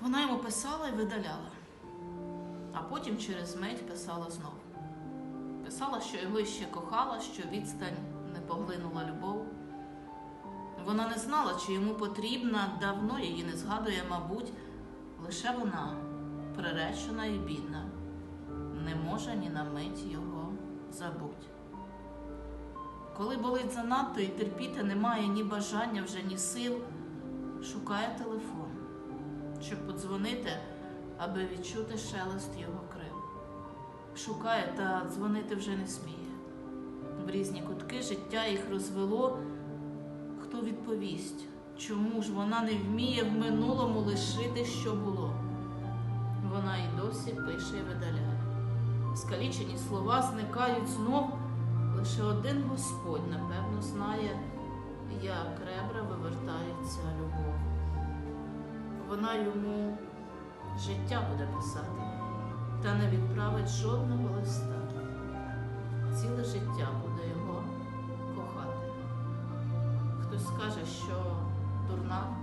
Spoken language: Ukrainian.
Вона йому писала і видаляла, а потім через мить писала знову. Писала, що його ще кохала, що відстань не поглинула любов. Вона не знала, чи йому потрібна, давно її не згадує, мабуть, лише вона, приречена і бідна, не може ні на мить його забуть. Коли болить занадто і терпіти немає ні бажання, вже ні сил, шукає телефон, щоб подзвонити, аби відчути шелест його крил. Шукає та дзвонити вже не сміє. В різні кутки життя їх розвело. Хто відповість, чому ж вона не вміє в минулому лишити, що було? Вона й досі пише і видаляє. Скалічені слова зникають знов. Лише один Господь, напевно, знає, Вона йому життя буде писати, та не відправить жодного листа. Ціле життя буде його кохати. Хтось скаже, що дурна.